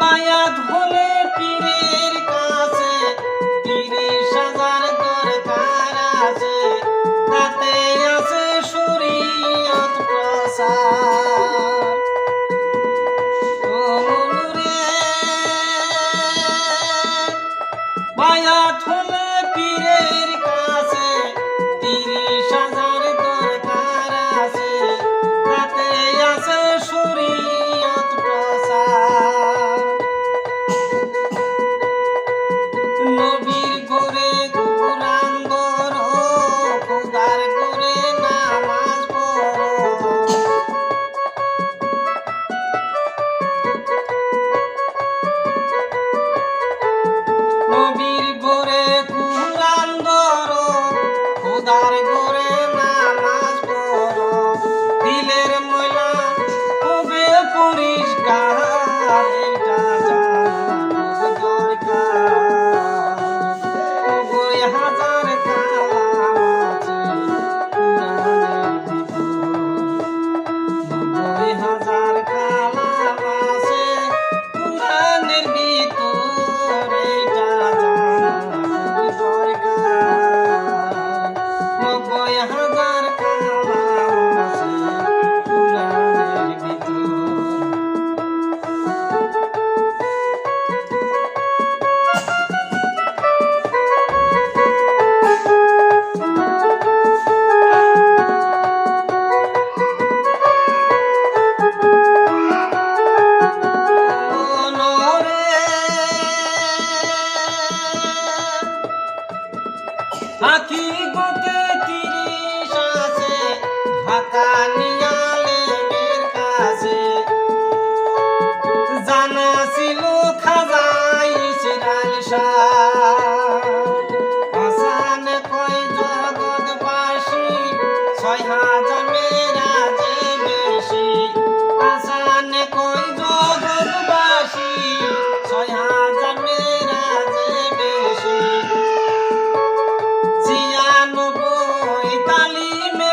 বায়াত হলে পীরের কাছে তিরিশ হাজার দরকার আছে। তাতে আছে শরীয়ত প্রসার বায়াত হলে আকি তালি মে